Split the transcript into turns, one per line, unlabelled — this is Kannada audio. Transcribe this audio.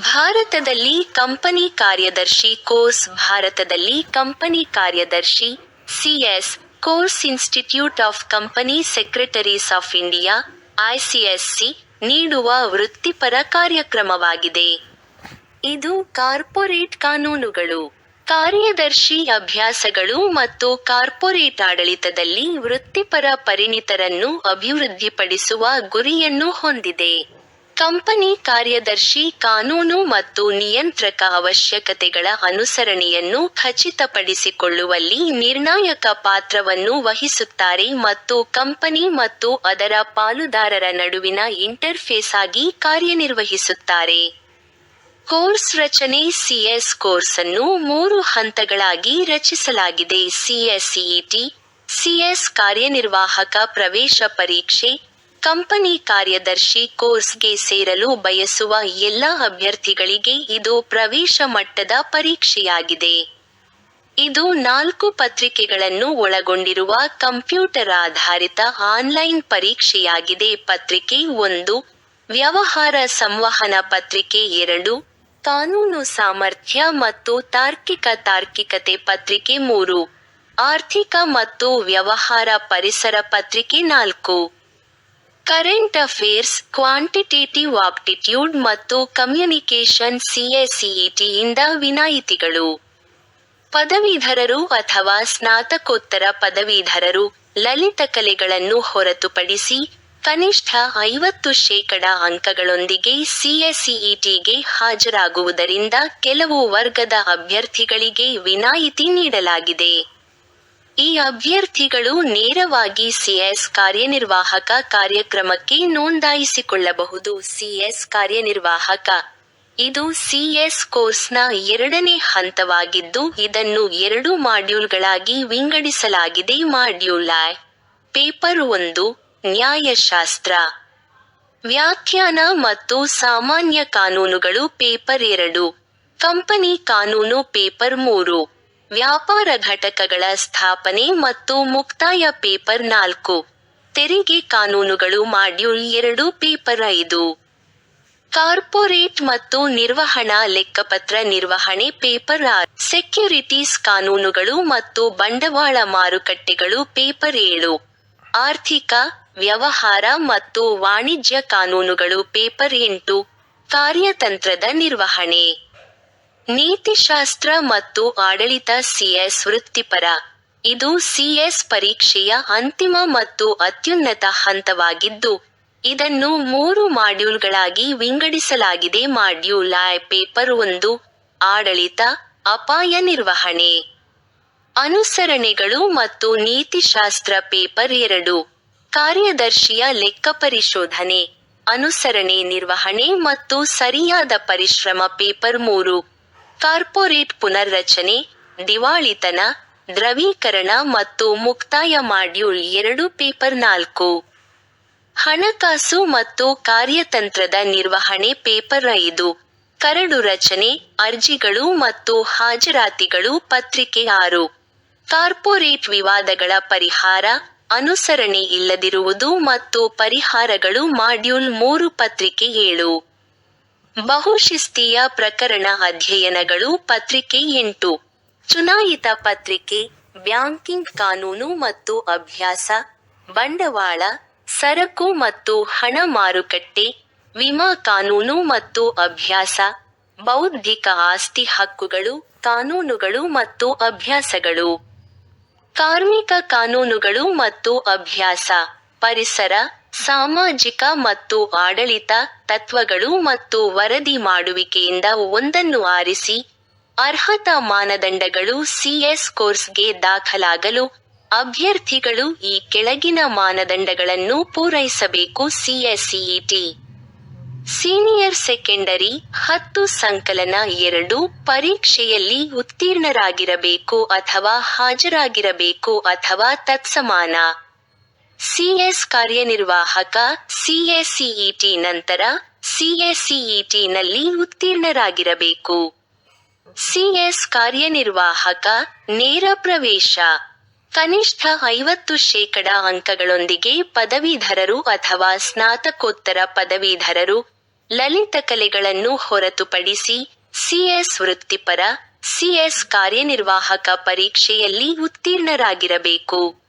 ಭಾರತದಲ್ಲಿ ಕಂಪನಿ ಕಾರ್ಯದರ್ಶಿ ಕೋರ್ಸ್, ಭಾರತದಲ್ಲಿ ಕಂಪನಿ ಕಾರ್ಯದರ್ಶಿ CS course institute of company secretaries of India ICSC ನೀಡುವ ವೃತ್ತಿಪರ ಕಾರ್ಯಕ್ರಮವಾಗಿದೆ. ಇದು ಕಾರ್ಪೊರೇಟ್ ಕಾನೂನುಗಳು, ಕಾರ್ಯದರ್ಶಿ ಅಭ್ಯಾಸಗಳು ಮತ್ತು ಕಾರ್ಪೊರೇಟ್ ಆಡಳಿತದಲ್ಲಿ ವೃತ್ತಿಪರ ಪರಿಣಿತರನ್ನು ಅಭಿವೃದ್ಧಿಪಡಿಸುವ ಗುರಿಯನ್ನು ಹೊಂದಿದೆ. ಕಂಪನಿ ಕಾರ್ಯದರ್ಶಿ, ಕಾನೂನು ಮತ್ತು ನಿಯಂತ್ರಕ ಅವಶ್ಯಕತೆಗಳ ಅನುಸರಣೆಯನ್ನು ಖಚಿತಪಡಿಸಿಕೊಳ್ಳುವಲ್ಲಿ ನಿರ್ಣಾಯಕ ಪಾತ್ರವನ್ನು ವಹಿಸುತ್ತಾರೆ ಮತ್ತು ಕಂಪನಿ ಮತ್ತು ಅದರ ಪಾಲುದಾರರ ನಡುವಿನ ಇಂಟರ್ಫೇಸ್ ಆಗಿ ಕಾರ್ಯನಿರ್ವಹಿಸುತ್ತಾರೆ. ಕೋರ್ಸ್ ರಚನೆ ಸಿಎಸ್ ಕೋರ್ಸ್ ಅನ್ನು ಮೂರು ಹಂತಗಳಾಗಿ ರಚಿಸಲಾಗಿದೆ. ಸಿಎಸ್ಇಟಿ ಸಿಎಸ್ ಕಾರ್ಯನಿರ್ವಾಹಕ ಪ್ರವೇಶ ಪರೀಕ್ಷೆ ಕಂಪನಿ ಕಾರ್ಯದರ್ಶಿ ಕೋರ್ಸ್ಗೆ ಸೇರಲು ಬಯಸುವ ಎಲ್ಲ ಅಭ್ಯರ್ಥಿಗಳಿಗೆ ಇದು ಪ್ರವೇಶ ಮಟ್ಟದ ಪರೀಕ್ಷೆಯಾಗಿದೆ. ಇದು ನಾಲ್ಕು ಪತ್ರಿಕೆಗಳನ್ನು ಒಳಗೊಂಡಿರುವ ಕಂಪ್ಯೂಟರ್ ಆಧಾರಿತ ಆನ್ಲೈನ್ ಪರೀಕ್ಷೆಯಾಗಿದೆ. ಪತ್ರಿಕೆ ಒಂದು, ವ್ಯವಹಾರ ಸಂವಹನ ಪತ್ರಿಕೆ ಎರಡು, ಕಾನೂನು ಸಾಮರ್ಥ್ಯ ಮತ್ತು ತಾರ್ಕಿಕ ತಾರ್ಕಿಕತೆ ಪತ್ರಿಕೆ ಮೂರು, ಆರ್ಥಿಕ ಮತ್ತು ವ್ಯವಹಾರ ಪರಿಸರ ಪತ್ರಿಕೆ ನಾಲ್ಕು. ಕರೆಂಟ್ ಅಫೇರ್ಸ್ ಕ್ವಾಂಟಿಟೇಟಿವ್ ಆಪ್ಟಿಟ್ಯೂಡ್ ಮತ್ತು ಕಮ್ಯುನಿಕೇಷನ್ ಸಿಎಸಿಇಟಿಯಿಂದ ವಿನಾಯಿತಿಗಳು. ಪದವೀಧರರು ಅಥವಾ ಸ್ನಾತಕೋತ್ತರ ಪದವೀಧರರು ಲಲಿತ ಕಲೆಗಳನ್ನು ಹೊರತುಪಡಿಸಿ ಕನಿಷ್ಠ ಐವತ್ತು ಶೇಕಡ ಅಂಕಗಳೊಂದಿಗೆ ಸಿಎಸ್ಇಟಿಗೆ ಹಾಜರಾಗುವುದರಿಂದ ಕೆಲವು ವರ್ಗದ ಅಭ್ಯರ್ಥಿಗಳಿಗೆ ವಿನಾಯಿತಿ ನೀಡಲಾಗಿದೆ. ಈ ಅಭ್ಯರ್ಥಿಗಳು ನೇರವಾಗಿ ಸಿಎಸ್ ಕಾರ್ಯನಿರ್ವಾಹಕ ಕಾರ್ಯಕ್ರಮಕ್ಕೆ ನೋಂದಾಯಿಸಿಕೊಳ್ಳಬಹುದು. ಸಿಎಸ್ ಕಾರ್ಯನಿರ್ವಾಹಕ. ಇದು ಸಿಎಸ್ ಕೋರ್ಸ್ನ ಎರಡನೇ ಹಂತವಾಗಿದ್ದು, ಇದನ್ನು ಎರಡು ಮಾಡ್ಯೂಲ್ಗಳಾಗಿ ವಿಂಗಡಿಸಲಾಗಿದೆ. Module I. ಪೇಪರ್ ಒಂದು, ನ್ಯಾಯಶಾಸ್ತ್ರ. ವ್ಯಾಖ್ಯಾನ ಮತ್ತು ಸಾಮಾನ್ಯ ಕಾನೂನುಗಳು, ಪೇಪರ್ ಎರಡು. ಕಂಪನಿ ಕಾನೂನು, ಪೇಪರ್ ಮೂರು. ವ್ಯಾಪಾರ ಘಟಕಗಳ ಸ್ಥಾಪನೆ ಮತ್ತು ಮುಕ್ತಾಯ ಪೇಪರ್ ನಾಲ್ಕು. ತೆರಿಗೆ ಕಾನೂನುಗಳು ಮಾಡ್ಯೂಲ್ ಎರಡು, ಪೇಪರ್ ಐದು. ಕಾರ್ಪೊರೇಟ್ ಮತ್ತು ನಿರ್ವಹಣಾ ಲೆಕ್ಕಪತ್ರ ನಿರ್ವಹಣೆ, ಪೇಪರ್ ಆರ್. ಸೆಕ್ಯುರಿಟೀಸ್ ಕಾನೂನುಗಳು ಮತ್ತು ಬಂಡವಾಳ ಮಾರುಕಟ್ಟೆಗಳು, ಪೇಪರ್ ಏಳು. ಆರ್ಥಿಕ, ವ್ಯವಹಾರ ಮತ್ತು ವಾಣಿಜ್ಯ ಕಾನೂನುಗಳು, ಪೇಪರ್ ಎಂಟು. ಕಾರ್ಯತಂತ್ರದ ನಿರ್ವಹಣೆ. ನೀತಿಶಾಸ್ತ್ರ ಮತ್ತು ಆಡಳಿತ ಸಿಎಸ್ ವೃತ್ತಿಪರ. ಇದು ಸಿಎಸ್ ಪರೀಕ್ಷೆಯ ಅಂತಿಮ ಮತ್ತು ಅತ್ಯುನ್ನತ ಹಂತವಾಗಿದ್ದು, ಇದನ್ನು ಮೂರು ಮಾಡ್ಯೂಲ್ಗಳಾಗಿ ವಿಂಗಡಿಸಲಾಗಿದೆ. ಮಾಡ್ಯೂಲ್ ಐ ಪೇಪರ್ ಒಂದು, ಆಡಳಿತ, ಅಪಾಯ ನಿರ್ವಹಣೆ. ಅನುಸರಣೆಗಳು ಮತ್ತು ನೀತಿಶಾಸ್ತ್ರ ಪೇಪರ್ ಎರಡು. ಕಾರ್ಯದರ್ಶಿಯ ಲೆಕ್ಕ ಪರಿಶೋಧನೆ, ಅನುಸರಣೆ ನಿರ್ವಹಣೆ ಮತ್ತು ಸರಿಯಾದ ಪರಿಶ್ರಮ ಪೇಪರ್ ಮೂರು. ಕಾರ್ಪೊರೇಟ್ ಪುನರ್ರಚನೆ, ದಿವಾಳಿತನ, ದ್ರವೀಕರಣ ಮತ್ತು ಮುಕ್ತಾಯ ಮಾಡ್ಯೂಲ್ ಎರಡು, ಪೇಪರ್ ನಾಲ್ಕು. ಹಣಕಾಸು ಮತ್ತು ಕಾರ್ಯತಂತ್ರದ ನಿರ್ವಹಣೆ, ಪೇಪರ್ ಐದು. ಕರಡು ರಚನೆ, ಅರ್ಜಿಗಳು ಮತ್ತು ಹಾಜರಾತಿಗಳು, ಪತ್ರಿಕೆ ಆರು. ಕಾರ್ಪೊರೇಟ್ ವಿವಾದಗಳ ಪರಿಹಾರ, ಅನುಸರಣೆ ಇಲ್ಲದಿರುವುದು ಮತ್ತು ಪರಿಹಾರಗಳು, ಮಾಡ್ಯೂಲ್ ಮೂರು, ಪತ್ರಿಕೆ ಏಳು. ಬಹುಶಿಸ್ತೀಯ ಪ್ರಕರಣ ಅಧ್ಯಯನಗಳು ಪತ್ರಿಕೆ ಎಂಟು. ಚುನಾಯಿತ ಪತ್ರಿಕೆ, ಬ್ಯಾಂಕಿಂಗ್ ಕಾನೂನು ಮತ್ತು ಅಭ್ಯಾಸ, ಬಂಡವಾಳ, ಸರಕು ಮತ್ತು ಹಣ ಮಾರುಕಟ್ಟೆ, ವಿಮಾ ಕಾನೂನು ಮತ್ತು ಅಭ್ಯಾಸ, ಬೌದ್ಧಿಕ ಆಸ್ತಿ ಹಕ್ಕುಗಳು, ಕಾನೂನುಗಳು ಮತ್ತು ಅಭ್ಯಾಸಗಳು. ಕಾರ್ಮಿಕ ಕಾನೂನುಗಳು ಮತ್ತು ಅಭ್ಯಾಸ, ಪರಿಸರ ಸಾಮಾಜಿಕ ಮತ್ತು ಆಡಳಿತ ತತ್ವಗಳು ಮತ್ತು ವರದಿ ಮಾಡುವಿಕೆಯಿಂದ ಒಂದನ್ನು ಆರಿಸಿ ಅರ್ಹತಾ ಮಾನದಂಡಗಳು ಸಿಎಸ್ ಕೋರ್ಸ್ಗೆ ದಾಖಲಾಗಲು ಅಭ್ಯರ್ಥಿಗಳು ಈ ಕೆಳಗಿನ ಮಾನದಂಡಗಳನ್ನು ಪೂರೈಸಬೇಕು ಸಿಎಸ್ಇಟಿ ಸೀನಿಯರ್ ಸೆಕೆಂಡರಿ ಹತ್ತು ಸಂಕಲನ ಎರಡು ಪರೀಕ್ಷೆಯಲ್ಲಿ ಉತ್ತೀರ್ಣರಾಗಿರಬೇಕು ಅಥವಾ ಹಾಜರಾಗಿರಬೇಕು ಅಥವಾ ತತ್ಸಮಾನ. ಸಿಎಸ್ ಕಾರ್ಯನಿರ್ವಾಹಕ ಸಿಎಸ್ಇಇಟಿ ನಂತರ ಸಿಎಸ್ಇಇಟಿ ನಲ್ಲಿ ಉತ್ತೀರ್ಣರಾಗಿರಬೇಕು. ಸಿಎಸ್ ಕಾರ್ಯನಿರ್ವಾಹಕ ನೇರ ಪ್ರವೇಶ. ಕನಿಷ್ಠ ಐವತ್ತು ಶೇಕಡ ಅಂಕಗಳೊಂದಿಗೆ ಪದವೀಧರರು ಅಥವಾ ಸ್ನಾತಕೋತ್ತರ ಪದವೀಧರರು ಲಲಿತ ಕಲೆಗಳನ್ನು ಹೊರತುಪಡಿಸಿ ಸಿಎಸ್ ವೃತ್ತಿಪರ, ಸಿಎಸ್ ಕಾರ್ಯನಿರ್ವಾಹಕ ಪರೀಕ್ಷೆಯಲ್ಲಿ ಉತ್ತೀರ್ಣರಾಗಿರಬೇಕು.